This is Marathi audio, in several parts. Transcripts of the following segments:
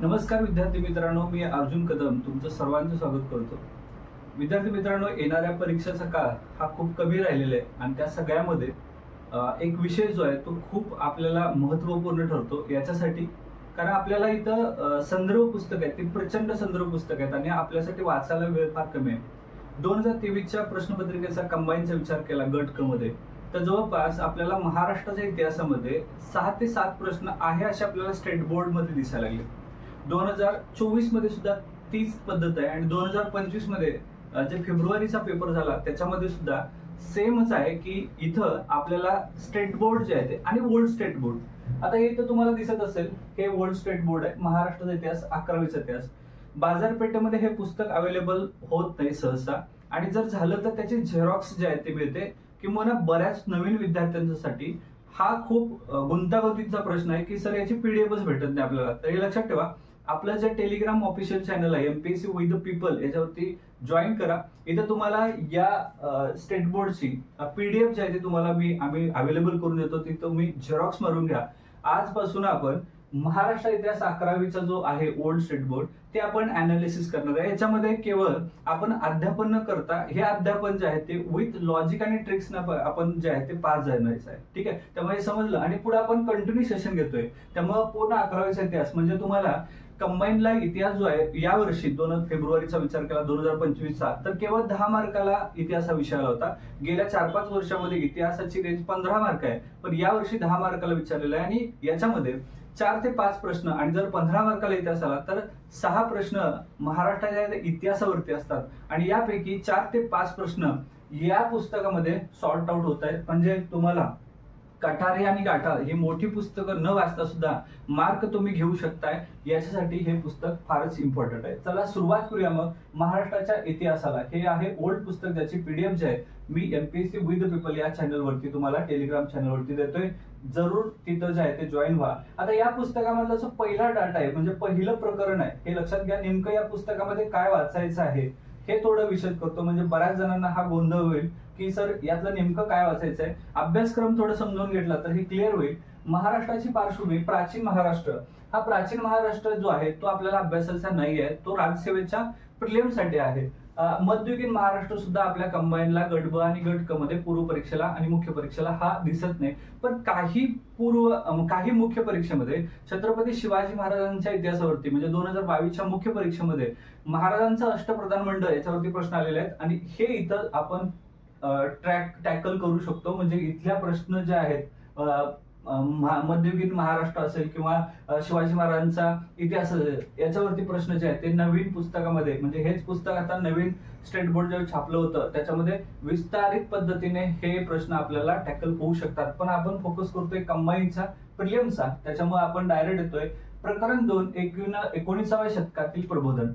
नमस्कार विद्यार्थी मित्रांनो मी अर्जुन कदम तुमचं सर्वांचं स्वागत करतो. विद्यार्थी मित्रांनो येणाऱ्या परीक्षेचा काळ हा खूप कमी राहिलेला आहे आणि त्या सगळ्यामध्ये एक विषय जो आहे तो खूप आपल्याला महत्त्वपूर्ण ठरतो याच्यासाठी. कारण आपल्याला इथं संदर्भ पुस्तक आहेत ती प्रचंड संदर्भ पुस्तक आहेत आणि आपल्यासाठी वाचायला वेळ फार कमी आहे. दोन हजार तेवीसच्या प्रश्नपत्रिकेचा कंबाईनचा विचार केला गट क मध्ये तर जवळपास आपल्याला महाराष्ट्राच्या इतिहासामध्ये सहा ते सात प्रश्न आहे असे आपल्याला स्टेट बोर्डमध्ये दिसायला लागले. दोन हजार चोवीसमध्ये सुद्धा तीच पद्धत आहे. आणि दोन हजार पंचवीसमध्ये जे फेब्रुवारीचा पेपर झाला त्याच्यामध्ये सुद्धा सेमच आहे की इथं आपल्याला स्टेट बोर्ड जे आहे ते आणि ओल्ड स्टेट बोर्ड. आता हे तर तुम्हाला दिसत असेल हे ओल्ड स्टेट बोर्ड आहे. महाराष्ट्राचा इतिहास अकरावीचा इतिहास. बाजारपेठेमध्ये हे पुस्तक अवेलेबल होत नाही सहसा. आणि जर झालं तर त्याचे झेरॉक्स जे आहे ते मिळते. किंवा बऱ्याच नवीन विद्यार्थ्यांसाठी हा खूप गुंतागुंतीचा प्रश्न आहे की सर याची पीडीएफच भेटत नाही आपल्याला. तर हे लक्षात ठेवा. आपलं जे टेलिग्राम ऑफिशियल चॅनल आहे एमपीएससी विथ द पीपल याच्यावरती जॉईन करा. इथं तुम्हाला या स्टेट बोर्डची पीडीएफ जी आहे ती तुम्हाला मी आम्ही अवेलेबल करून देतो. ती तुम्ही झेरॉक्स मारून घ्या. आजपासून आपण महाराष्ट्र इतिहास अकरावीचा जो आहे ओल्ड स्टेट बोर्ड ते आपण अनालिसिस करणार आहे. याच्यामध्ये केवळ आपण अध्यापन न करता हे अध्यापन जे आहे ते विथ लॉजिक आणि ट्रिक्स न आपण जे आहे ते पास जाणारच आहे ठीक आहे? त्यामुळे समजलं. आणि पुढे आपण कंटिन्यू सेशन घेतोय. त्यामुळे पूर्ण अकरावीचा इतिहास म्हणजे तुम्हाला कंबाईनला इतिहास जो आहे या वर्षी दोन फेब्रुवारीचा विचार केला दोन हजार पंचवीसचा तर केवळ दहा मार्काला इतिहास हा विषय आला होता. गेल्या चार पाच वर्षामध्ये इतिहासाची रेंज पंधरा मार्क आहे पण या वर्षी दहा मार्काला विचारलेला आहे आणि याच्यामध्ये चार ते पाच प्रश्न आणि जर पंधरा मार्काला इतिहास आला तर सहा प्रश्न महाराष्ट्राच्या इतिहासावरती असतात. आणि यापैकी चार ते पाच प्रश्न या पुस्तकामध्ये सॉर्ट आउट होत आहेत. म्हणजे तुम्हाला कठारे आणि गाठा ही मोठी पुस्तकं न वाचता सुद्धा मार्क तुम्ही घेऊ शकताय. याच्यासाठी हे पुस्तक फारच इम्पॉर्टंट आहे. चला सुरुवात करूया मग. महाराष्ट्राच्या इतिहासाला. हे आहे ओल्ड पुस्तक ज्याची पीडीएफ जे आहे. मी एमपीएससी विथ पीपल या चॅनलवरती तुम्हाला टेलिग्राम चॅनलवरती देतोय. जरूर तिथं जे आहे ते जॉईन व्हा. आता या पुस्तकामधला जो पहिला डाटा आहे म्हणजे पहिलं प्रकरण आहे हे लक्षात घ्या नेमकं या पुस्तकामध्ये काय वाचायचं आहे. हे थोडं विशद करतो. म्हणजे बऱ्याच जणांना हा गोंधळ होईल की सर यातलं नेमकं काय वाचायचं आहे अभ्यासक्रम थोडं समजून घेतला तर हे क्लिअर होईल. महाराष्ट्राची पार्श्वभूमी प्राचीन महाराष्ट्र. हा प्राचीन महाराष्ट्र जो आहे तो आपल्याला अभ्यासाचा नाही आहे तो राज्यसेवेच्या प्रिलियमसाठी आहे. मध्ययुगीन महाराष्ट्र सुद्धा आपल्या कंबाईनला गट ब आणि गट क मध्ये पूर्व परीक्षेला आणि मुख्य परीक्षेला हा दिसत नाही. पण काही पूर्व काही मुख्य परीक्षेमध्ये छत्रपती शिवाजी महाराजांच्या इतिहासावरती म्हणजे दोन हजार बावीसच्या मुख्य परीक्षेमध्ये महाराजांचं अष्टप्रधान मंडळ याच्यावरती प्रश्न आलेले आहेत. आणि हे इथं आपण ट्रॅक टॅकल करू शकतो. म्हणजे इथल्या प्रश्न जे आहेत मध्ययुगीन महाराष्ट्र असेल किंवा शिवाजी महाराजांचा इतिहास असेल याच्यावरती प्रश्न जे आहेत ते नवीन पुस्तकामध्ये म्हणजे हेच पुस्तक आता नवीन स्टेट बोर्ड जे छापलं होतं त्याच्यामध्ये विस्तारित पद्धतीने हे प्रश्न आपल्याला टॅकल होऊ शकतात. पण आपण फोकस करतोय कंबाईनचा प्रिलियमचा त्याच्यामुळे आपण डायरेक्ट येतोय. प्रकरण दोन एकवीन एकोणीसाव्या शतकातील प्रबोधन.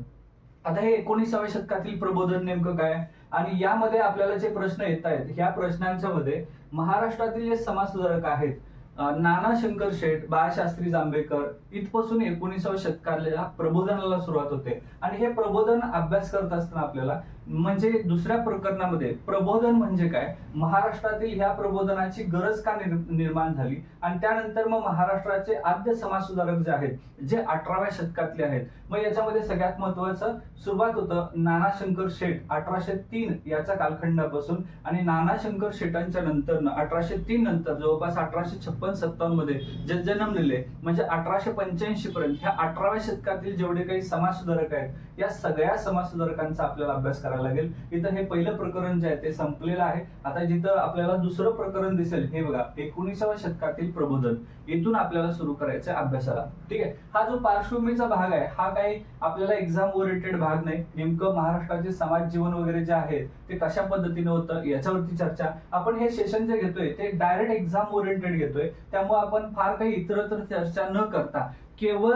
आता हे एकोणीसाव्या शतकातील प्रबोधन नेमकं काय? आणि यामध्ये आपल्याला जे प्रश्न येत आहेत ह्या प्रश्नांच्या मध्ये महाराष्ट्रातील जे समाजसुधारक आहेत नाना शंकर शेठ बाळशास्त्री जांभेकर इथपासून एकोणीसाव्या शतकाला प्रबोधनाला सुरुवात होते. आणि हे प्रबोधन अभ्यास करत असताना आपल्याला म्हणजे दुसऱ्या प्रकरणामध्ये प्रबोधन म्हणजे काय? महाराष्ट्रातील ह्या प्रबोधनाची गरज का निर- निर्माण झाली? आणि त्यानंतर मग महाराष्ट्राचे आद्य समाजसुधारक जे आहेत जे अठराव्या शतकातले आहेत मग याच्यामध्ये सगळ्यात महत्वाचं सुरुवात होतं नाना शंकर शेठ अठराशे तीन याच्या कालखंडापासून. आणि नाना शंकर शेठांच्या नंतर अठराशे तीन नंतर जवळपास अठराशे छप्पन सत्तावन्नमध्ये जे जन्मलेले म्हणजे अठराशे पंच्याऐंशी पर्यंत ह्या अठराव्या शतकातील जेवढे काही समाजसुधारक आहेत या सगळ्या समाजसुधारकांचा आपल्याला अभ्यास करायला लागेल. इथं हे पहिलं प्रकरण जे आहे ते संपलेलं आहे. आता जिथं आपल्याला दुसरं प्रकरण दिसेल हे बघा एकोणीसाव्या शतकातील प्रबोधन. इथून आपल्याला सुरू करायचं अभ्यासाला. ठीक आहे? हा जो पार्श्वभूमीचा भाग आहे हा काही आपल्याला एक्झाम ओरिएंटेड भाग नाही. नेमकं महाराष्ट्राचे समाज जीवन वगैरे जे आहे ते कशा पद्धतीने होतं याच्यावरती चर्चा. आपण हे सेशन जे घेतोय ते डायरेक्ट एक्झाम ओरिएंटेड घेतोय. त्यामुळे आपण फार काही इतरत्र चर्चा न करता केवळ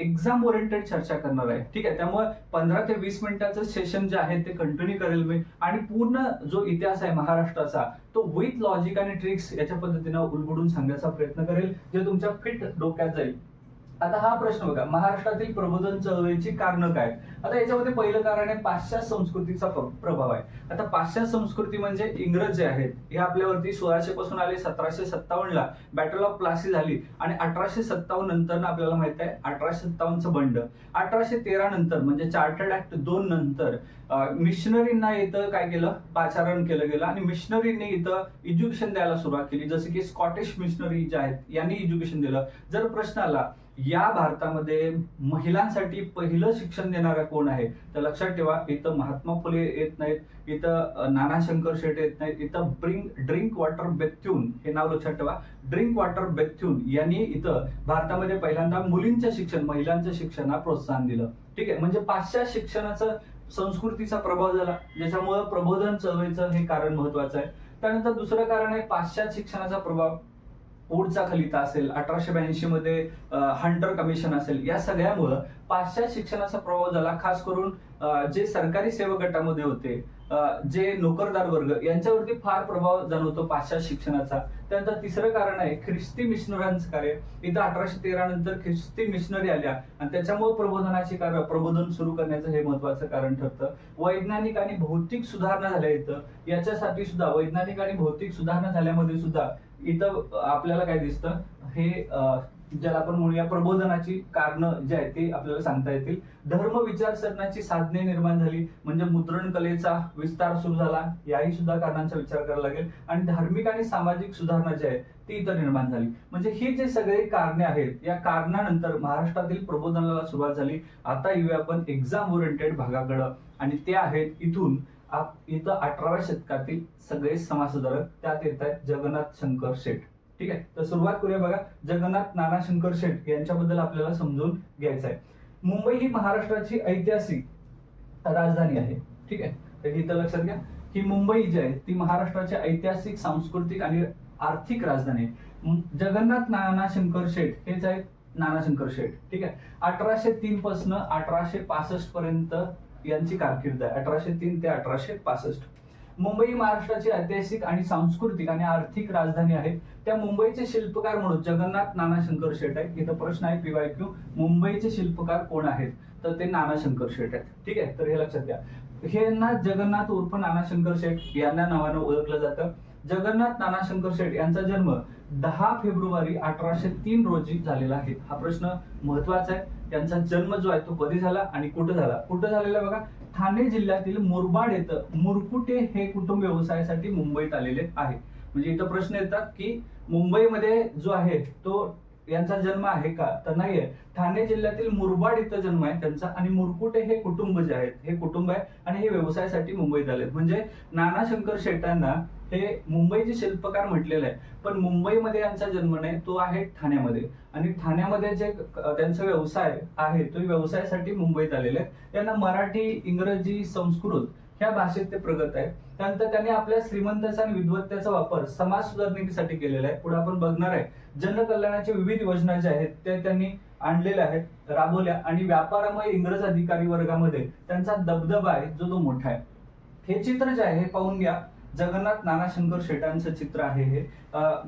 एक्झाम ओरिएंटेड चर्चा करणार आहे. ठीक आहे? त्यामुळे पंधरा ते वीस मिनिटाचं सेशन जे आहे ते कंटिन्यू करेल मी. आणि पूर्ण जो इतिहास आहे महाराष्ट्राचा तो विथ लॉजिक आणि ट्रिक्स याच्या पद्धतीनं उलगडून सांगण्याचा प्रयत्न करेल जे तुमच्या फिट डोक्यात जाईल. आता हा प्रश्न बघा महाराष्ट्रातील प्रबोधन चळवळीची कारण काय? आता याच्यामध्ये पहिलं कारण आहे पाश्चात्य संस्कृतीचा प्रभाव आहे. आता पाश्चात्य संस्कृती म्हणजे इंग्रज जे आहेत हे आपल्यावरती सोळाशे पासून आले सतराशे सत्तावन्न ला बॅटल ऑफ प्लासी झाली आणि अठराशे सत्तावन्न नंतर आपल्याला माहीत आहे अठराशे सत्तावन्नचं बंड. अठराशे तेरा नंतर म्हणजे चार्टर्ड ऍक्ट दोन नंतर मिशनरींना इथं काय केलं? पाचारण केलं गेलं आणि मिशनरींनी इथं एज्युकेशन द्यायला सुरुवात केली. जसं की स्कॉटिश मिशनरी जे आहेत यांनी एज्युकेशन दिलं. जर प्रश्न आला या भारतामध्ये महिलांसाठी पहिलं शिक्षण देणारा कोण आहे? तर लक्षात ठेवा इथं महात्मा फुले येत नाहीत इथं नाना शंकर शेट येत नाहीत इथं ब्रिंक ड्रिंक वॉटर बेथ्यून हे नाव लक्षात ठेवा ड्रिंक वॉटर बेथ्यून यांनी इथं भारतामध्ये पहिल्यांदा मुलींचं शिक्षण महिलांचं शिक्षणाला प्रोत्साहन दिलं. ठीक आहे म्हणजे पाश्चात्य शिक्षणाचं संस्कृतीचा प्रभाव झाला ज्याच्यामुळं प्रबोधन चळवळीचं हे कारण महत्वाचं आहे. त्यानंतर दुसरं कारण आहे पाश्चात्य शिक्षणाचा प्रभाव. ओडचा खलिता असेल अठराशे ब्याऐंशी मध्ये हंटर कमिशन असेल या सगळ्यामुळं पाश्चात्य शिक्षणाचा प्रभाव झाला खास करून जे सरकारी सेवक गटामध्ये होते जे नोकरदार वर्ग यांच्यावरती फार प्रभाव जाणवतो पाश्चात्य शिक्षणाचा. त्यानंतर तिसरं कारण आहे ख्रिस्ती मिशनरांचं कार्य. इथं अठराशे तेरा नंतर ख्रिस्ती मिशनरी आल्या आणि त्याच्यामुळे प्रबोधनाची कार्य प्रबोधन सुरू करण्याचं हे महत्वाचं कारण ठरतं. वैज्ञानिक आणि भौतिक सुधारणा झाल्या इथं. याच्यासाठी सुद्धा वैज्ञानिक आणि भौतिक सुधारणा झाल्यामध्ये सुद्धा इथं आपल्याला काय दिसतं? हे ज्याला आपण म्हणूया प्रबोधनाची कारण जे आहेत ते आपल्याला सांगता येतील. धर्म विचारसरणाची साधने निर्माण झाली म्हणजे मुद्रण कलेचा विस्तार सुरू झाला याही सुद्धा कारणांचा विचार करायला लागेल. आणि धार्मिक आणि सामाजिक सुधारणा जी आहे ती इथं निर्माण झाली. म्हणजे ही जे सगळे कारणे आहेत या कारणानंतर महाराष्ट्रातील प्रबोधनाला सुरुवात झाली. आता येऊया आपण एक्झाम ओरिएंटेड भागाकडं. आणि ते आहेत इथून इथं अठराव्या शतकातील सगळे समाजसुधारक त्यात येत आहेत जगन्नाथ शंकर शेठ. ठीक आहे? तर सुरुवात करूया बघा. जगन्नाथ नाना शंकर शेठ यांच्याबद्दल आपल्याला समजून घ्यायचं आहे मुंबई ही महाराष्ट्राची ऐतिहासिक राजधानी आहे. ठीक आहे? तर इथं लक्षात घ्या. ही मुंबई जी आहे ती महाराष्ट्राची ऐतिहासिक सांस्कृतिक आणि आर्थिक राजधानी आहे. जगन्नाथ नाना शंकर शेठ हेच आहेत नाना शंकर शेठ. ठीक आहे? अठराशे तीन पासन अठराशे पासष्ट पर्यंत यांची कारकीर्द आहे. अठराशे तीन ते अठराशे पासष्ट. मुंबई महाराष्ट्राची ऐतिहासिक आणि सांस्कृतिक आणि आर्थिक राजधानी आहे त्या मुंबईचे शिल्पकार म्हणून जगन्नाथ नाना शंकर शेठ आहे इथं प्रश्न आहे पीवाय क्यू. मुंबईचे शिल्पकार कोण आहेत? तर ते नाना शंकर आहेत. ठीक आहे? तर हे लक्षात घ्या. हे ना जगन्नाथ उर्फ नाना शंकर शेठ यांना नावानं ओळखलं जातं. जगन्नाथ नाना शंकर शेठ यांचा जन्म दहा फेब्रुवारी अठराशे तीन रोजी झालेला आहे. हा प्रश्न महत्त्वाचा आहे. त्यांचा जन्म जो आहे तो कधी झाला आणि कुठं झाला? कुठं झालेला बघा? ठाणे जिल्ह्यातील मुरबाड येथं मुरकुटे हे कुटुंब व्यवसायासाठी मुंबईत आलेले आहे म्हणजे इथं प्रश्न येतात की मुंबईमध्ये जो आहे तो यांचा जन्म आहे का? तर नाहीये. ठाणे जिल्ह्यातील मुरबाड इथं जन्म आहे त्यांचा आणि मुरकुटे हे कुटुंब जे आहेत हे कुटुंब आहे आणि हे व्यवसायासाठी मुंबईत आले म्हणजे नाना शंकर शेटांना हे मुंबईचे शिल्पकार म्हटलेलं आहे पण मुंबईमध्ये यांचा जन्म नाही तो आहे ठाण्यामध्ये. आणि ठाण्यामध्ये जे त्यांचा व्यवसाय आहे तो व्यवसायासाठी मुंबईत आलेले आहे त्यांना मराठी इंग्रजी संस्कृत ह्या भाषेत ते प्रगत आहे त्यानंतर त्यांनी आपल्या श्रीमंताचा आणि विद्वत्तेचा वापर समाज सुधारणेसाठी केलेला आहे. पुढे आपण बघणार आहे. जनकल्याणाच्या विविध योजना ज्या आहेत ते त्यांनी आणलेल्या आहेत राबवल्या. आणि व्यापारामुळे इंग्रज अधिकारी वर्गामध्ये त्यांचा दबदबा आहे जो तो मोठा आहे. हे चित्र जे आहे हे पाहून घ्या. जगन्नाथ नानाशंकर शेटांचं चित्र आहे हे.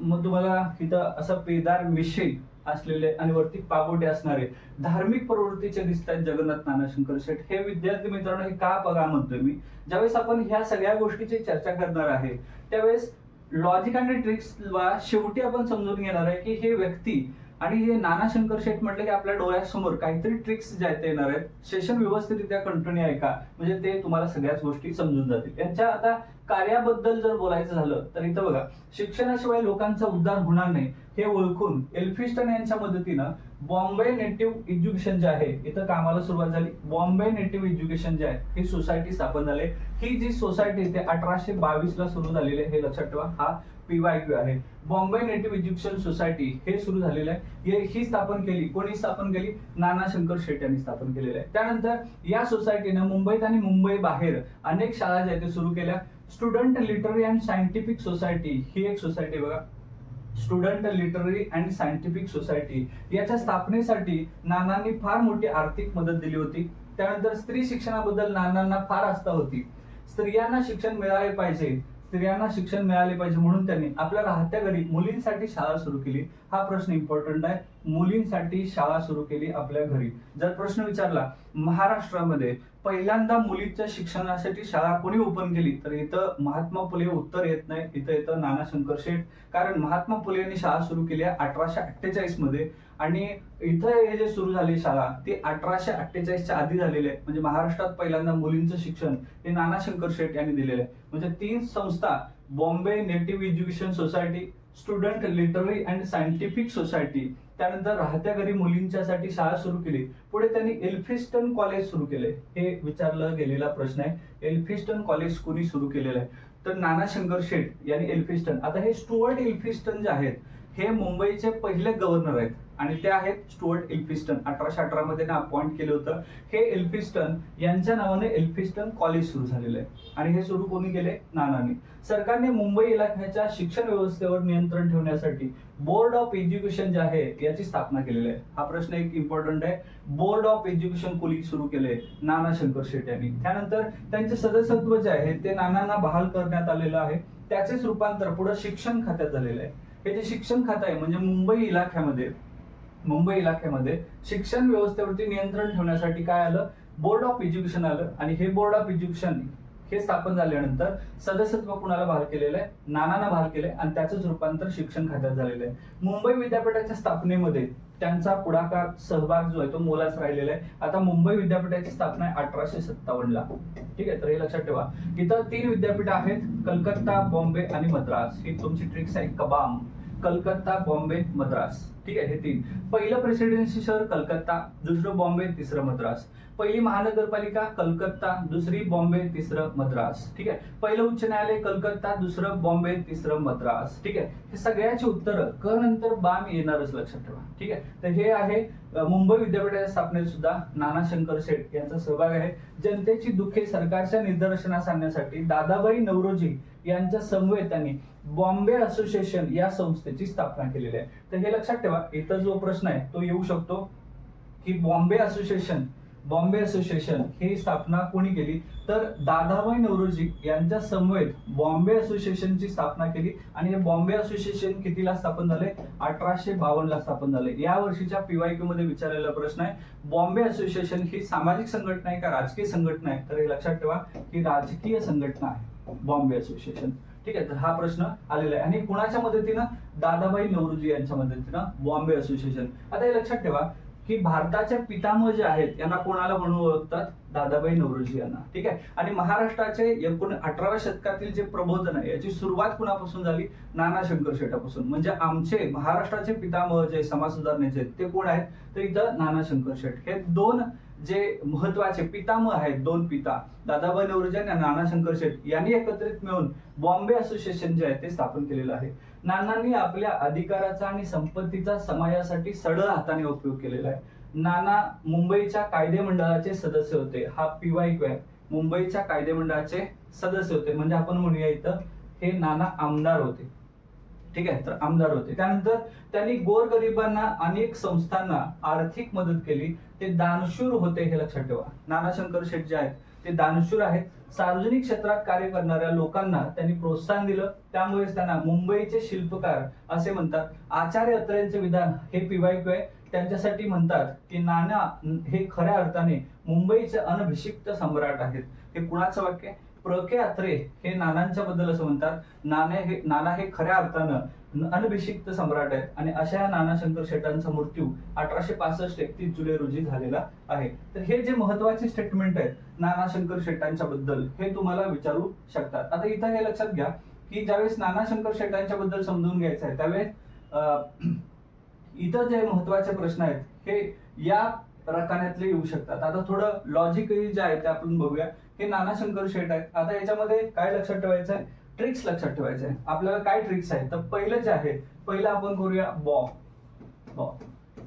मग तुम्हाला इथं असं पेदार मिशे असलेले आणि वरती पागोटे असणारे धार्मिक प्रवृत्तीचे दिसतात जगन्नाथ नानाशंकर शेठ हे विद्यार्थी मित्रांनो हे का बघा म्हणतोय मी? ज्यावेळेस आपण ह्या सगळ्या गोष्टीची चर्चा करणार आहे त्यावेळेस लॉजिक आणि ट्रिक्स शेवटी आपण समजून घेणार आहे की हे व्यक्ती आणि हे नाना शंकर शेठ म्हटलं की आपल्या डोळ्यासमोर काहीतरी ट्रिक्स ज्या आहेत ते येणार आहेत. सेशन व्यवस्थितरित्या कंटिन्यू ऐका म्हणजे ते तुम्हाला सगळ्याच गोष्टी समजून जातील. त्यांच्या आता कार्याबद्दल जर बोलायचं झालं तर इथं बघा शिक्षणाशिवाय लोकांचा उद्धार होणार नाही हे ओळखून एल्फिस्टन यांच्या मदतीनं बॉम्बे नेटिव्ह एज्युकेशन जे आहे इथं कामाला सुरुवात झाली. बॉम्बे नेटिव्ह एज्युकेशन जे आहे ही सोसायटी स्थापन झाली. ही जी सोसायटी ते अठराशे बावीस ला सुरू झालेली आहे हे लक्षात ठेवा. हा पीवायक्यू आहे. बॉम्बे नेटिव्ह एज्युकेशन सोसायटी हे सुरू झालेलं आहे. ही स्थापन केली. कोणी स्थापन केली? नाना शंकर शेट यांनी स्थापन केलेलं आहे. त्यानंतर या सोसायटीनं मुंबईत आणि मुंबई बाहेर अनेक शाळा ज्या आहेत सुरू केल्या. Student literary and scientific society ही एक सोसायटी बघा. Student literary and scientific society याच्या स्थापनेसाठी नानांनी फार मोठी आर्थिक मदत दिली होती. त्यानंतर स्त्री शिक्षणाबद्दल नानांना फार आस्था होती. स्त्रियांना शिक्षण मिळाले पाहिजे. स्त्रियांना शिक्षण मिळाले पाहिजे म्हणून त्यांनी आपल्या राहत्या घरी मुलींसाठी शाळा सुरू केली. हा प्रश्न इम्पॉर्टंट आहे. मुलींसाठी शाळा सुरू केली आपल्या घरी. जर प्रश्न विचारला महाराष्ट्रामध्ये पहिल्यांदा मुलीच्या शिक्षणासाठी शाळा कोणी ओपन केली? तर इथं महात्मा फुले उत्तर येत नाही. इथं येतं नाना शंकर शेठ. कारण महात्मा फुले यांनी शाळा सुरू केली आहे अठराशे अठ्ठेचाळीसमध्ये आणि इथं हे जे सुरू झाली शाळा ती अठराशे अठ्ठेचाळीसच्या आधी झालेली आहे. म्हणजे महाराष्ट्रात पहिल्यांदा मुलींचं शिक्षण हे नाना शंकर शेठ यांनी दिलेलं आहे. म्हणजे तीन संस्था Bombay native education society student literary and scientific society त्यानंतर राहत्या घरी मुलींच्यासाठी शाळा सुरू केली. पुढे त्यांनी एल्फिस्टन कॉलेज सुरू केले. हे विचारलं गेलेला प्रश्न आहे. एल्फिस्टन कॉलेज कोणी सुरू केलेलं आहे? तर नाना शंकर शेठ यांनी एल्फिस्टन. आता हे स्टुअर्ट एल्फिस्टन जे आहेत हे मुंबईचे पहिले गव्हर्नर आहेत. आणि ते आहेत स्टुअर्ट एल्फिस्टन. अठराशे अठरा मध्ये अपॉइंट केलं होतं. हे एल्फिस्टन यांच्या नावाने एल्फिस्टन कॉलेज सुरू झालेलं आहे. आणि हे सुरू कोणी केले नानाने. सरकारने मुंबई इलाख्याच्या शिक्षण व्यवस्थेवर नियंत्रण ठेवण्यासाठी बोर्ड ऑफ एज्युकेशन जे आहे याची स्थापना केलेली आहे. हा प्रश्न एक इम्पॉर्टंट आहे. बोर्ड ऑफ एज्युकेशन कोणी सुरू केले नाना शंकर शेट यांनी. त्यानंतर त्यांचे सदस्यत्व जे आहे ते नानांना बहाल करण्यात आलेलं आहे. त्याचेच रूपांतर पुढे शिक्षण खात्यात झालेलं आहे. हे जे शिक्षण खातं आहे म्हणजे मुंबई इलाख्यामध्ये मुंबई इलाक्यामध्ये शिक्षण व्यवस्थेवरती नियंत्रण ठेवण्यासाठी काय आलं? बोर्ड ऑफ एज्युकेशन आलं. आणि हे बोर्ड ऑफ एज्युकेशन हे स्थापन झाल्यानंतर सदस्यत्व कुणाला बहाल केलेलं आहे? नानांना बहाल केले आणि त्याचंच रूपांतर शिक्षण खात्यात झालेलं आहे. मुंबई विद्यापीठाच्या स्थापनेमध्ये त्यांचा पुढाकार सहभाग जो आहे तो मोलाच राहिलेला आहे. आता मुंबई विद्यापीठाची स्थापना आहे अठराशे सत्तावन्नला. ठीक आहे? तर हे लक्षात ठेवा. इथं तीन विद्यापीठ आहेत. कलकत्ता बॉम्बे आणि मद्रास. ही तुमची ट्रिक्स आहे. कबाम. कलकत्ता बॉम्बे मद्रास. ठीक आहे हे तीन. पहिलं प्रेसिडेन्सी शहर कलकत्ता दुसरं बॉम्बे तिसरं मद्रास. पहिली महानगरपालिका कलकत्ता दुसरी बॉम्बे तिसरं मद्रास. ठीक आहे? पहिलं उच्च न्यायालय कलकत्ता दुसरं बॉम्बे तिसरं मद्रास. ठीक आहे? हे सगळ्याची उत्तरं क नंतर बाम येणारच लक्षात ठेवा. ठीक आहे? तर हे आहे मुंबई विद्यापीठाच्या स्थापनेत सुद्धा नाना शंकर शेठ यांचा सहभाग आहे. जनतेची दुःखे सरकारच्या निदर्शनास आणण्यासाठी दादाबाई नवरोजी यांच्या समवेत त्यांनी बॉम्बे असोसिएशन या संस्थेची स्थापना केलेली आहे. तर हे लक्षात ठेवा इथं जो प्रश्न आहे तो येऊ शकतो की बॉम्बे असोसिएशन बॉम्बे असोसिएशन ही स्थापना कोणी केली? तर दादाबाई नवरोजी यांच्या समवेत बॉम्बे असोसिएशनची स्थापना केली. आणि हे बॉम्बे असोसिएशन कितीला स्थापन झाले अठराशे बावन्नला स्थापन झाले या वर्षीच्या पीवायक्यू मध्ये विचारलेला प्रश्न आहे बॉम्बे असोसिएशन ही सामाजिक संघटना आहे का राजकीय संघटना आहे? तर हे लक्षात ठेवा की राजकीय संघटना आहे बॉम्बे असोसिएशन. ठीक आहे तर हा प्रश्न आलेला आहे. आणि कुणाच्या मदतीनं? दादाबाई नवरोजी यांच्या मदतीनं बॉम्बे असोसिएशन. आता हे लक्षात ठेवा की भारताच्या पितामह जे आहेत यांना कोणाला म्हणून ओळखतात? दादाबाई नवरोजी यांना. ठीक आहे? आणि महाराष्ट्राचे एकूण अठराव्या शतकातील जे प्रबोधन आहे याची सुरुवात कुणापासून झाली? नाना शंकर शेठापासून. म्हणजे आमचे महाराष्ट्राचे पितामह जे समाज सुधारणेचे आहेत, ते कोण आहेत? तर इथं नाना शंकर शेठ. हे दोन जे महत्त्वाचे पितामह आहेत दोन पिता दादाबाई नवरोजन आणि नाना शंकर शेठ यांनी एकत्रित मिळून बॉम्बे असोसिएशन जे आहे ते स्थापन केलेलं आहे. नानांनी आपल्या अधिकाराचा आणि संपत्तीचा समाजासाठी सडळ हाताने उपयोग केलेला आहे. नाना मुंबईच्या कायदे मंडळाचे सदस्य होते. हा पीवाय आहे मुंबईच्या कायदे मंडळाचे सदस्य होते. म्हणजे आपण म्हणूया इथं हे नाना आमदार होते. ठीक आहे? तर आमदार होते. त्यानंतर त्यांनी गोरगरिबांना अनेक संस्थांना आर्थिक मदत केली. ते दानशूर होते हे लक्षात ठेवा. नानाशंकर शेठ जे आहेत ते दानशूर आहेत. सार्वजनिक क्षेत्रात कार्य करणाऱ्या लोकांना त्यांनी प्रोत्साहन दिलं. त्यामुळेच त्यांना मुंबईचे शिल्पकार असे म्हणतात. आचार्य अत्रेंचे विधान हे पिवायक आहे. त्यांच्यासाठी म्हणतात की नाना हे खऱ्या अर्थाने मुंबईचे अनभिषिक्त सम्राट आहेत. हे कुणाचं वाक्य आहे? प्र के अत्रे हे नानांच्या बद्दल असं म्हणतात. नाणे हे नाना हे खऱ्या अर्थानं अनभिषिक्त सम्राट आहेत. आणि अशा या नाना शंकर शेटांचा मृत्यू अठराशे पासष्ट एकतीस जुलै रोजी झालेला आहे. तर हे जे महत्त्वाचे स्टेटमेंट आहेत नाना शंकर शेटांच्या बद्दल हे तुम्हाला विचारू शकतात. आता इथं हे लक्षात घ्या की ज्यावेळेस नाना शंकर शेटांच्या बद्दल समजून घ्यायचं आहे त्यावेळेस अं, इथं जे महत्त्वाचे प्रश्न आहेत हे या रकान्यातले येऊ शकतात. आता थोडं लॉजिकली जे आहे ते आपण बघूया. हे नाना शंकर शेट आहेत. आता याच्यामध्ये काय लक्षात ठेवायचं आहे ट्रिक्स लक्षात ठेवायचं आहे आपल्याला काय ट्रिक्स आहे तर पहिलं जे आहे पहिलं आपण करूया बॉ बॉ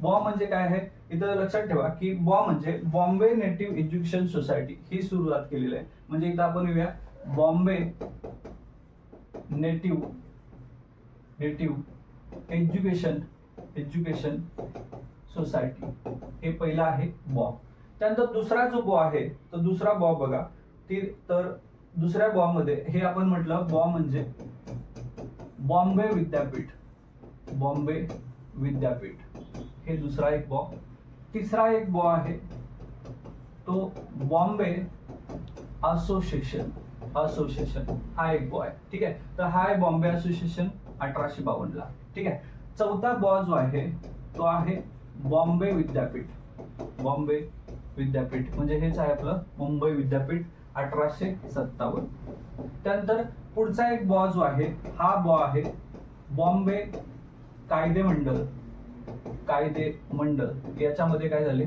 बॉ म्हणजे काय आहे? इथं लक्षात ठेवा की बॉ म्हणजे बॉम्बे नेटिव्ह एज्युकेशन सोसायटी ही सुरुवात केलेली आहे. म्हणजे इथं आपण येऊया. Bombay native native education education society हे पहिला आहे बॉ त्यानंतर दुसरा जो बॉ आहे तर दुसरा बॉ बघा. ती तर दुसऱ्या बॉ मध्ये हे आपण म्हटलं बॉ म्हणजे बॉम्बे विद्यापीठ. बॉम्बे विद्यापीठ. हे दुसरा एक बॉ तिसरा एक बॉ आहे तो बॉम्बे असोसिएशन. असोसिएशन हा एक बॉ आहे. ठीक आहे? तर हा आहे बॉम्बे असोसिएशन अठराशे बावन्नला. ठीक आहे? चौथा बॉ जो आहे तो आहे बॉम्बे विद्यापीठ. बॉम्बे विद्यापीठ. म्हणजे हेच आहे आपलं मुंबई विद्यापीठ. अठराशे सत्तावन्न. त्यानंतर पुढचा एक बॉ जो आहे हा बॉ आहे बॉम्बे कायदे मंडळ. कायदे मंडळ. याच्यामध्ये काय झाले?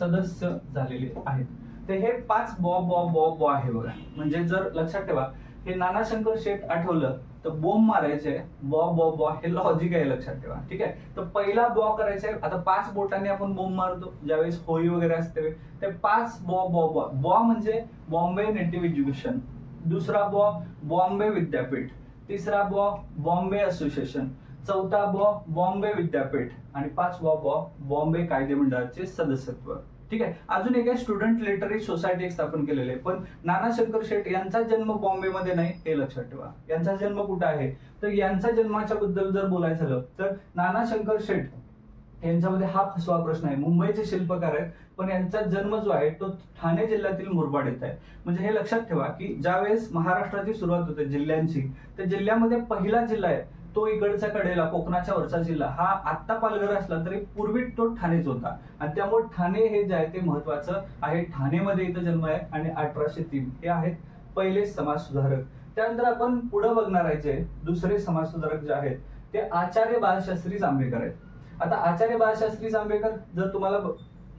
सदस्य झालेले आहेत. ते हे पाच बॉ बॉ बॉ बॉ आहे बघा. म्हणजे जर लक्षात ठेवा हे नानाशंकर शेठ आठवलं तर बोंब मारायचे बॉ बॉ बॉ हे लॉजिक आहे लक्षात ठेवा ठीक आहे? तर पहिला बॉ करायचा आता पाच बोटांनी आपण बोंब मारतो ज्यावेळेस होळी वगैरे असते ते पाच बॉ बॉ बॉ बॉ म्हणजे बॉम्बे नेटिव्ह एज्युकेशन दुसरा बॉ बॉम्बे विद्यापीठ तिसरा बॉ बॉम्बे असोसिएशन चौथा बॉ बॉम्बे विद्यापीठ आणि पाचवा बॉ बॉम्बे कायदे मंडळाचे सदस्यत्व. ठीक आहे? अजून एक आहे स्टुडंट लिटररी सोसायटी एक स्थापन केलेली आहे. पण नाना शंकर शेठ यांचा जन्म बॉम्बेमध्ये नाही हे लक्षात ठेवा. यांचा जन्म कुठे आहे? तर यांचा जन्माच्या बद्दल जर बोलायचं झालं तर नाना शंकर शेठ यांच्यामध्ये हा फसवा प्रश्न आहे. मुंबईचे शिल्पकार आहेत पण यांचा जन्म जो आहे तो ठाणे जिल्ह्यातील मुरबाड येत आहे. म्हणजे हे लक्षात ठेवा की ज्यावेळेस महाराष्ट्राची सुरुवात होते जिल्ह्यांची तर जिल्ह्यामध्ये पहिला जिल्हा आहे तो इकडच्या कडेला कोकणाच्या वरचा जिल्हा हा आत्ता पालघर असला तरी पूर्वी तो ठाणेच होता. आणि त्यामुळे ठाणे हे जे आहे ते महत्वाचं आहे. ठाणेमध्ये इथं जन्म आहे आणि अठराशे तीन हे आहेत पहिले समाज सुधारक त्यानंतर आपण पुढे बघणार आहे जे दुसरे समाज सुधारक जे आहेत ते आचार्य बाळशास्त्री जांभेकर आहेत. आता आचार्य बाळशास्त्री जांभेकर जर तुम्हाला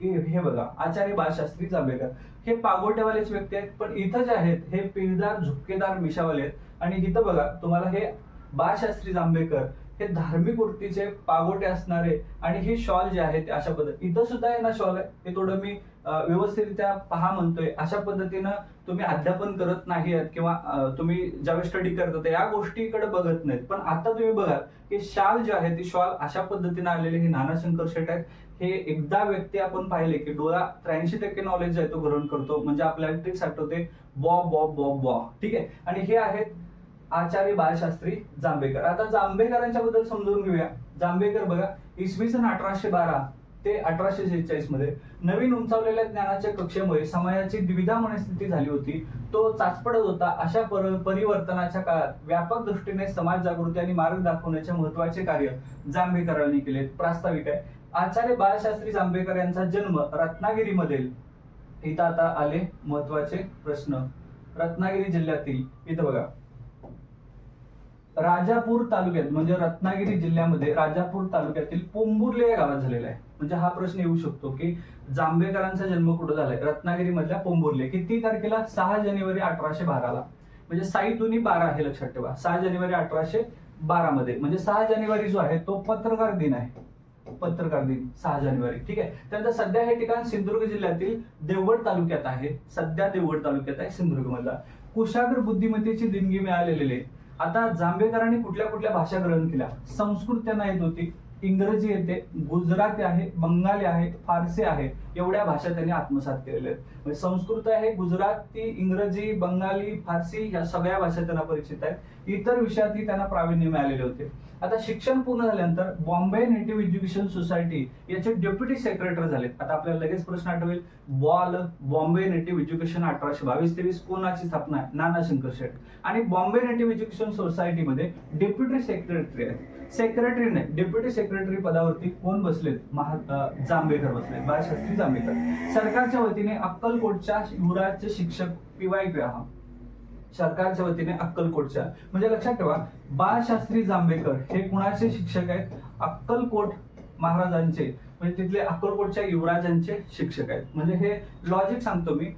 हे हे बघा आचार्य बाळशास्त्री जांभेकर हे पागोट्यावालेच व्यक्ती आहेत. पण इथं जे आहेत हे पिळदार झुपकेदार मिशावाले आहेत. आणि इथं बघा तुम्हाला हे बाळशास्त्री जांभेकर हे धार्मिक वृत्तीचे पागोटे असणारे आणि हे शॉल जे आहेत अशा पद्धती इथं सुद्धा आहे ना शॉल? आहे हे थोडं मी व्यवस्थितरित्या पहा म्हणतोय. अशा पद्धतीनं तुम्ही अध्यापन करत नाही आहेत किंवा तुम्ही ज्यावेळेस स्टडी करता या गोष्टीकडे बघत नाहीत. पण आता तुम्ही बघा की शाल जे आहे ती शॉल अशा पद्धतीने आलेले हे नानाशंकर शेट आहेत. हे एकदा व्यक्ती आपण पाहिले की डोळा त्र्याऐंशी टक्के नॉलेज आहे तो ग्रहण करतो. म्हणजे आपल्याला ट्रिक्स आठवते बॉ बॉ बॉ बॉ. ठीक आहे? आणि हे आहेत आचार्य बाळशास्त्री जांभेकर. आता जांभेकरांच्या बद्दल समजून घेऊया. जांभेकर बघा इसवी सन अठराशे बारा ते अठराशे शेहेचाळीसमध्ये नवीन उंचावलेल्या ज्ञानाच्या कक्षेमुळे समाजाची द्विधा मनस्थिती झाली होती. तो चाचपडत होता. अशा पर- परिवर्तनाच्या काळात व्यापक दृष्टीने समाज जागृती आणि मार्ग दाखवण्याचे महत्त्वाचे कार्य जांभेकरांनी केले. प्रास्ताविक आहे. आचार्य बाळशास्त्री जांभेकर यांचा जन्म रत्नागिरीमध्ये इथं आता आले महत्त्वाचे प्रश्न. रत्नागिरी जिल्ह्यातील इथं बघा. राजापूर तालुक्यात म्हणजे रत्नागिरी जिल्ह्यामध्ये राजापूर तालुक्यातील पोंबुर्ले या गावात झालेला आहे. म्हणजे हा प्रश्न येऊ शकतो की जांभेकरांचा जन्म कुठं झालाय? रत्नागिरी मधल्या पोंबुर्ले. किती तारखेला? सहा जानेवारी अठराशे बाराला. म्हणजे साई दोन्ही बारा हे लक्षात ठेवा. सहा जानेवारी अठराशे बारा मध्ये म्हणजे सहा जानेवारी जो आहे तो पत्रकार दिन आहे. पत्रकार दिन सहा जानेवारी. ठीक आहे? त्यानंतर सध्या हे ठिकाण सिंधुदुर्ग जिल्ह्यातील देवगड तालुक्यात आहे. सध्या देवगड तालुक्यात आहे सिंधुदुर्ग मधला कुशाग्र बुद्धिमत्तेची देणगी मिळालेली आहे. आता जांभेकरांनी कुठल्या कुठल्या भाषा ग्रहण केल्या? संस्कृत त्यांना येत होती. इंग्रजी येते गुजराती आहे बंगाली आहे फारसी आहे एवढ्या भाषा त्यांनी आत्मसात केलेल्या आहेत. म्हणजे संस्कृत आहे गुजराती इंग्रजी बंगाली फारसी या सगळ्या भाषा त्यांना परिचित आहेत. इतर विषयातही त्यांना प्रावीण्य मिळालेले होते. आता शिक्षण पूर्ण झाल्यानंतर बॉम्बे नेटिव्ह एज्युकेशन सोसायटी याचे डेप्युटी सेक्रेटरी झालेत. आता आपल्याला लगेच प्रश्न आठवेल बॉल बॉम्बे नेटिव्ह एज्युकेशन अठराशे बावीस तेवीस कोणाची स्थापना आहे? नाना शंकर शेठ आणि बॉम्बे नेटिव्ह एज्युकेशन सोसायटीमध्ये डेप्युटी सेक्रेटरी आहेत. सेक्रेटरीने डेप्युटी सेक्रेटरी पदावरती कोण बसलेत? महा जांभेकर बसले बाळशास्त्री जांभेकर. सरकारच्या वतीने अक्कलकोटच्या युवराजचे शिक्षक पी वाय ग्राहम सरकारच्या वतीने अक्कलकोटच्या. म्हणजे लक्षात ठेवा बाळशास्त्री जांभेकर हे कुणाचे शिक्षक आहेत? अक्कलकोट महाराजांचे म्हणजे तिथले अक्कलकोटच्या युवराजांचे शिक्षक आहेत. म्हणजे हे लॉजिक सांगतो मी.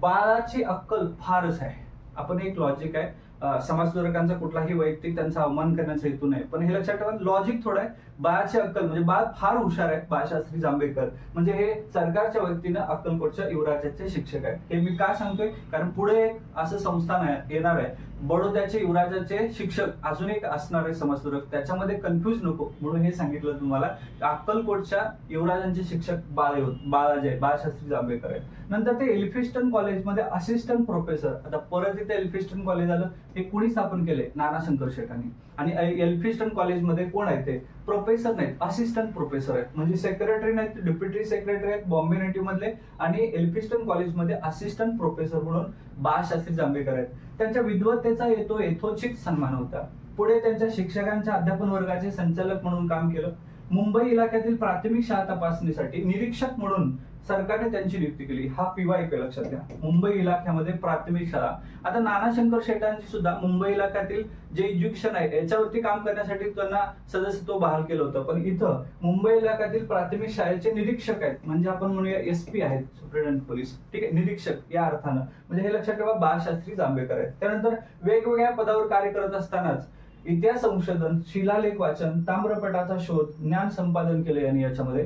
बाळाची अक्कल फारच आहे. आपण एक लॉजिक आहे. समाजसुधारकांचा कुठलाही वैयक्तिक त्यांचा अवमान करण्याचा हेतू नाही. पण हे लक्षात ठेवा लॉजिक थोडं आहे. बाळाची अक्कल म्हणजे बाळ फार हुशार आहे बाळशास्त्री जांभेकर. म्हणजे हे सरकारच्या वतीनं अक्कलकोटच्या युवराजाचे शिक्षक आहेत. हे मी का सांगतोय? कारण पुढे असं संस्थान येणार आहे. बडोद्याचे युवराजाचे शिक्षक अजून एक असणार आहे समाजसुधारक त्याच्यामध्ये कन्फ्युज नको. म्हणून हे सांगितलं तुम्हाला. अक्कलकोटच्या युवराजांचे शिक्षक बाळ बाळाजे बाळशास्त्री जांभेकर आहेत. नंतर ते एल्फिस्टन कॉलेजमध्ये असिस्टंट प्रोफेसर आता परत इथे एल्फिस्टन कॉलेज आलं हे कोणी स्थापन केले नाना शंकर शेठांनी. आणि एल्फिस्टन कॉलेजमध्ये कोण आहेत ते? प्रोफेसर नाहीत असिस्टंट प्रोफेसर आहेत. म्हणजे सेक्रेटरी नाहीत डेप्युटी सेक्रेटरी आहेत बॉम्बे नेटिव्ह मधले आणि एल्फिस्टन कॉलेजमध्ये असिस्टंट प्रोफेसर म्हणून बाळशास्त्री जांभेकर आहेत. त्यांच्या विद्वत्तेचा येतो यथोचित सन्मान होता. पुढे त्यांच्या शिक्षकांच्या अध्यापन वर्गाचे संचालक म्हणून काम केलं. मुंबई इलाक्यातील प्राथमिक शाळा तपासणीसाठी निरीक्षक म्हणून सरकारने त्यांची नियुक्ती केली. हा पीवाय लक्षात घ्या. मुंबई इलाक्यामध्ये प्राथमिक शाळा. आता नानाशंकर शेटांची सुद्धा मुंबई इलाक्यातील जे एज्युकेशन आहे याच्यावरती काम करण्यासाठी त्यांना सदस्यत्व बहाल केलं होतं. पण इथं मुंबई इलाक्यातील प्राथमिक शाळेचे निरीक्षक आहेत. म्हणजे आपण म्हणूया एस पी आहेत सुप्रिटेंडंट पोलीस. ठीक आहे निरीक्षक या अर्थानं. म्हणजे हे लक्षात ठेवा बाळशास्त्री जांभेकर आहेत. त्यानंतर वेगवेगळ्या पदावर कार्य करत असतानाच इतिहास संशोधन शिलालेख वाचन ताम्रपटाचा शोध ज्ञान संपादन केले यांनी याच्यामध्ये.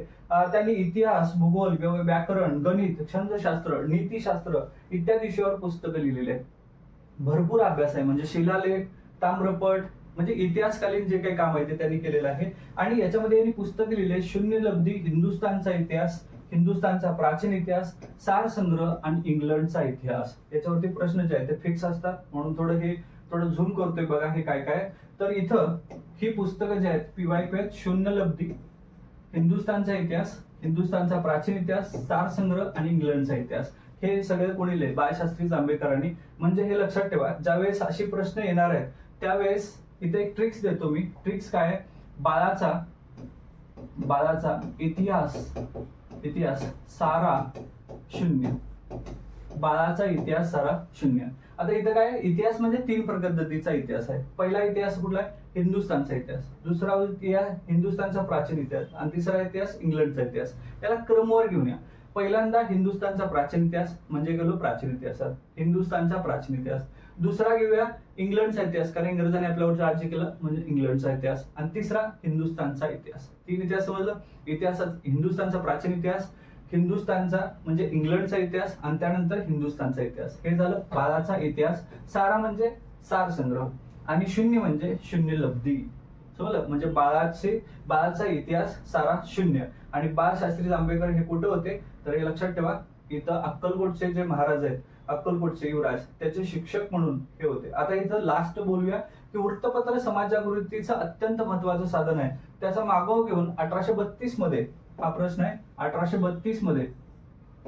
त्यांनी इतिहास भूगोल व्याकरण गणित छंदशास्त्र नीतीशास्त्र इत्यादी विषयावर पुस्तकं लिहिलेली आहेत. भरपूर अभ्यास आहे. म्हणजे शिलालेख ताम्रपट म्हणजे इतिहासकालीन जे काही काम आहे ते त्यांनी केलेलं आहे. आणि याच्यामध्ये यांनी पुस्तक लिहिले शून्य लब्धी हिंदुस्थानचा इतिहास हिंदुस्थानचा प्राचीन इतिहास सार संग्रह आणि इंग्लंडचा इतिहास. याच्यावरती प्रश्न जे आहेत. ते फिक्स असतात. म्हणून थोडं हे थोडं झूम करतोय बघा हे काय काय. तर इथं ही पुस्तकं जी आहेत पी आहेत शून्य लब्धी. हिंदुस्थानचा इतिहास हिंदुस्थानचा प्राचीन इतिहास स्टार संग्रह आणि इंग्लंडचा इतिहास. हे सगळे कोणी लिहिले बाळशास्त्री जांभेकरांनी. म्हणजे हे लक्षात ठेवा ज्यावेळेस अशी प्रश्न येणार आहेत त्यावेळेस इथे एक ट्रिक्स देतो मी. ट्रिक्स काय आहे? बाळाचा बाळाचा इतिहास इतिहास सारा शून्य. बाळाचा इतिहास सारा शून्य. आता इथं काय इतिहास म्हणजे तीन पद्धतीचा इतिहास आहे. पहिला इतिहास कुठला आहे? हिंदुस्थानचा इतिहास. दुसरा इतिहास हिंदुस्थानचा प्राचीन इतिहास आणि तिसरा इतिहास इंग्लंडचा इतिहास. याला क्रमवार घेऊन या. पहिल्यांदा हिंदुस्थानचा प्राचीन इतिहास म्हणजे गेलो प्राचीन इतिहासात. हिंदुस्थानचा प्राचीन इतिहास. दुसरा घेऊया इंग्लंडचा इतिहास कारण इंग्रजांनी आपल्यावर राज्य केलं म्हणजे इंग्लंडचा इतिहास. आणि तिसरा हिंदुस्थानचा इतिहास. तीन इतिहास समजलं? इतिहासात हिंदुस्थानचा प्राचीन इतिहास हिंदुस्थानचा म्हणजे इंग्लंडचा इतिहास आणि त्यानंतर हिंदुस्थानचा इतिहास. हे झालं बाळाचा इतिहास. सारा म्हणजे सार संग्रह. आणि शून्य म्हणजे शून्य लब्धी. समजलं? म्हणजे बाळाचे बाळाचा इतिहास सारा शून्य. आणि बाळशास्त्री जांभेकर हे कुठे होते? तर हे लक्षात ठेवा इथं अक्कलकोटचे जे महाराज आहेत अक्कलकोटचे युवराज त्याचे शिक्षक म्हणून हे होते. आता इथं लास्ट बोलूया की वृत्तपत्र समाजागृतीचं अत्यंत महत्वाचं साधन आहे. त्याचा मागोवा घेऊन अठराशे बत्तीसमध्ये हा प्रश्न आहे. अठराशे बत्तीसमध्ये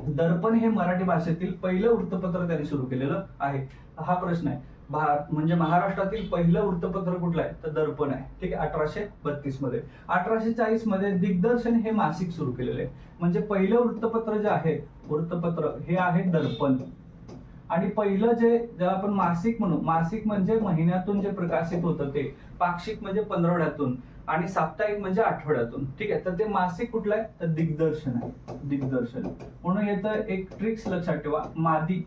दर्पण हे मराठी भाषेतील पहिलं वृत्तपत्र त्यांनी सुरू केलेलं आहे. हा प्रश्न आहे. भारत म्हणजे महाराष्ट्रातील पहिलं वृत्तपत्र कुठलं आहे? तर दर्पण आहे. ठीक आहे अठराशे बत्तीसमध्ये. अठराशे चाळीसमध्ये दिग्दर्शन हे मासिक सुरू केलेलं आहे. म्हणजे पहिलं वृत्तपत्र जे आहे वृत्तपत्र हे आहे दर्पण. आणि पहिलं जे ज्याला आपण मासिक म्हणू मासिक म्हणजे महिन्यातून जे प्रकाशित होतं ते पाक्षिक म्हणजे पंधरवड्यातून. आणि साप्ताहिक म्हणजे आठवड्यातून. ठीक आहे तर ते मासिक कुठलं आहे? तर दिग्दर्शन आहे. दिग्दर्शन. म्हणून येतं एक ट्रिक्स लक्षात ठेवा. मादी.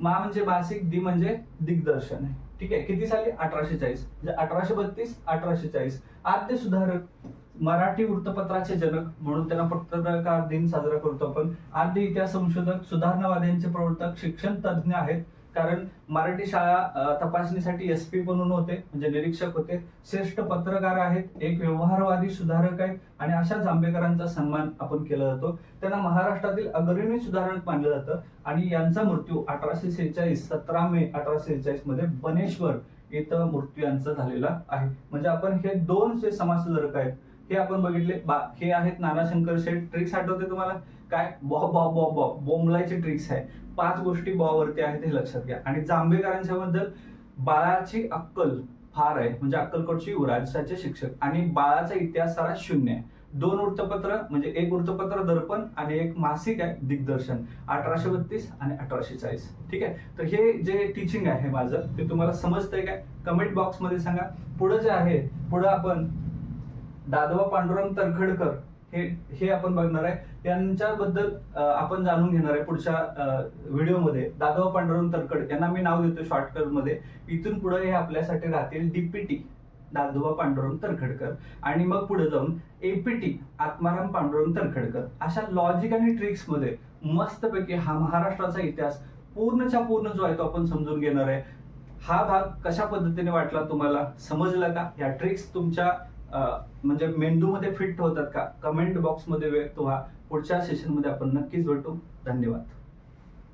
मा म्हणजे मासिक दि म्हणजे दिग्दर्शन आहे. ठीक आहे किती साली? अठराशे चाळीस. म्हणजे अठराशे बत्तीस अठराशे चाळीस. आद्य सुधारक मराठी वृत्तपत्राचे जनक म्हणून त्यांना पत्रकार दिन साजरा करतो आपण. आद्य इतिहास संशोधक सुधारणावाद्यांचे प्रवर्तक शिक्षण तज्ज्ञ आहेत. कारण मराठी शाळा तपासणीसाठी एस पी म्हणून होते म्हणजे निरीक्षक होते. श्रेष्ठ पत्रकार आहेत एक व्यवहारवादी सुधारक आहेत आणि अशा जांभेकरांचा सन्मान आपण केला जातो. त्यांना महाराष्ट्रातील अग्रणी सुधारक मानलं जातं आणि यांचा मृत्यू अठराशे सेहेचाळीस सतरा मे अठराशे सेहेचाळीसमध्ये बनेश्वर इथं मृत्यू यांचा झालेला आहे. म्हणजे आपण हे दोन जे समाजसुधारक आहेत हे आपण बघितले. बा हे आहेत नानाशंकर शेठ. ट्रिक्स आठवते तुम्हाला? काय? बॉ बॉ बॉ बॉ बोमलायचे ट्रिक्स आहे. पाच गोष्टी बॉ वरती आहेत हे लक्षात घ्या. आणि जांभेकरांच्या बद्दल बाळाची अक्कल फार आहे. म्हणजे अक्कलकोटची युवराजाचे शिक्षक. आणि बाळाचा इतिहास सारा शून्य आहे. दोन वृत्तपत्र म्हणजे एक वृत्तपत्र दर्पण आणि एक मासिक आहे दिग्दर्शन. अठराशे बत्तीस आणि अठराशे चाळीस. ठीक आहे? तर हे जे टीचिंग आहे माझं ते तुम्हाला समजतंय काय? कमेंट बॉक्समध्ये सांगा. पुढे जे आहे पुढे आपण दादोबा पांडुरंग तरखडकर हे हे आपण बघणार आहे. त्यांच्याबद्दल आपण जाणून घेणार आहे पुढच्या व्हिडिओमध्ये. दादोबा पांडुरंग तरकड यांना मी नाव देतो शॉर्टकटमध्ये इथून पुढे हे आपल्यासाठी राहतील डीपीटी दादोबा पांडुरंग तरखडकर. आणि मग पुढे जाऊन एपीटी आत्माराम पांडुरंग तरखडकर. अशा लॉजिक आणि ट्रिक्समध्ये मस्तपैकी हा महाराष्ट्राचा इतिहास पूर्णच्या पूर्ण जो आहे तो आपण समजून घेणार आहे. हा भाग कशा पद्धतीने वाटला तुम्हाला? समजला का? या ट्रिक्स तुमच्या म्हणजे मेंदूमध्ये फिट होतात का? कमेंट बॉक्समध्ये व्यक्त व्हा पुढच्या सेशनमध्ये आपण नक्कीच भेटू. धन्यवाद.